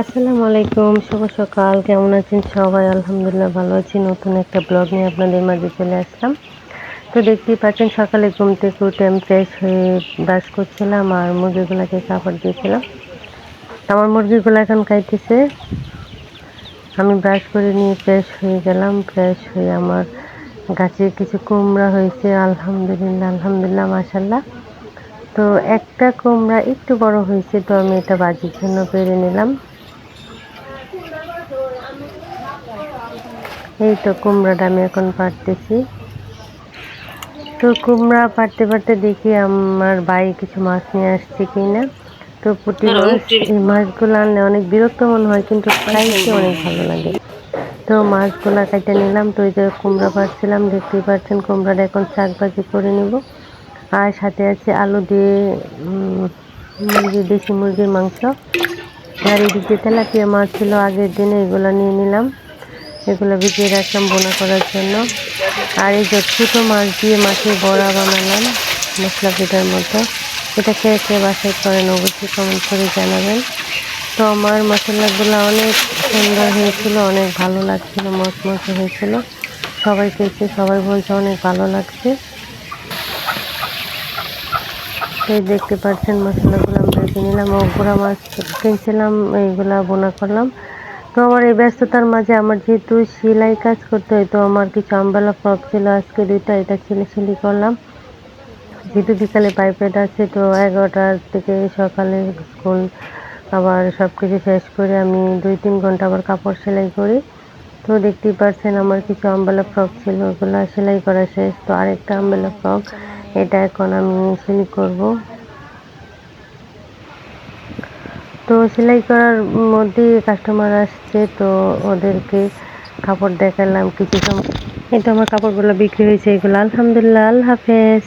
আসসালামু আলাইকুম, শুভ সকাল। কেমন আছেন সবাই? আলহামদুলিল্লাহ ভালো আছি। নতুন একটা ব্লগ নিয়ে আপনাদের মাঝে চলে আসলাম। তো দেখতেই পাচ্ছেন, সকালে ঘুম থেকে উঠে আমি ফ্রেশ হয়ে ব্রাশ করছিলাম আর মুরগিগুলোকে কাপড় দিয়েছিলাম। আমার মুরগিগুলো এখন খাইতেছে। আমি ব্রাশ করে নিয়ে ফ্রেশ হয়ে গেলাম। ফ্রেশ হয়ে আমার গাছে কিছু কুমড়া হয়েছে। আলহামদুলিল্লাহ আলহামদুলিল্লাহ মাসাল্লাহ তো একটা কুমড়া একটু বড় হয়েছে, তো আমি এটা বাজির জন্য পেরে নিলাম। এই তো কুমড়াটা আমি এখন পারতেছি তো কুমড়া পারতে পারতে দেখি আমার ভাই কিছু মাছ নিয়ে আসছে কিনা। তো পুঁটি মাছ এই মাছগুলো আনলে অনেক বিরক্ত মনে হয় কিন্তু খাইতে অনেক ভালো লাগে। তো মাছগুলো কেটে নিলাম তো ওই যে কুমড়া পাচ্ছিলাম দেখতেই পাচ্ছেন কুমড়াটা এখন শাক ভাজি করে নিব। আর সাথে আছে আলু দিয়ে মুরগি দেশি মুরগির মাংস। আর এদিকে তেলাপিয়া মাছ ছিল, আগের দিনে এগুলো নিয়ে নিলাম। এগুলো ভিজিয়ে রাখলাম বোনা করার জন্য। আর এই যে ছোটো মাছ দিয়ে মাছের বড়া বানালাম মশলা পিঠার মতো এটা খেয়ে খেয়ে বাসায় করেন অবশ্যই কমেন্ট করে জানাবেন। তো আমার মশলাগুলো অনেক সুন্দর হয়েছিল, অনেক ভালো লাগছিল, মচমচে হয়েছিল। সবাই খেয়েছে সবাই বলছে অনেক ভালো লাগছে। এই দেখতে পাচ্ছেন মশলাগুলো আমরা ভেজে নিলাম ও গুঁড়া মাছ কিনছিলাম, এইগুলা বোনা করলাম। তো আমার এই ব্যস্ততার মাঝে আমার যেহেতু সেলাই কাজ করতে হয়, তো আমার কিছু আম্বালা ফ্রক ছিল, আজকে দুইটা, এটা ছেলে ছেলি করলাম। যেহেতু বিকালে পাইপেট আছে, তো এগারোটার থেকে সকালে স্কুল আবার সব কিছু শেষ করে আমি দুই তিন ঘণ্টা আবার কাপড় সেলাই করি। তো দেখতেই পারছেন আমার কিছু আম্বালা ফ্রক ছিল, ওগুলো সেলাই করা শেষ। তো আরেকটা আম্বালা ফ্রক, এটা এখন আমি সেলাই করব। তো সেলাই করার মধ্যে কাস্টমার আসছে, তো ওদেরকে কাপড় দেখালাম কিছু সময়। তো আমার কাপড়গুলো বিক্রি হয়েছে এগুলো। আলহামদুলিল্লাহ, আল্লাহ হাফেজ।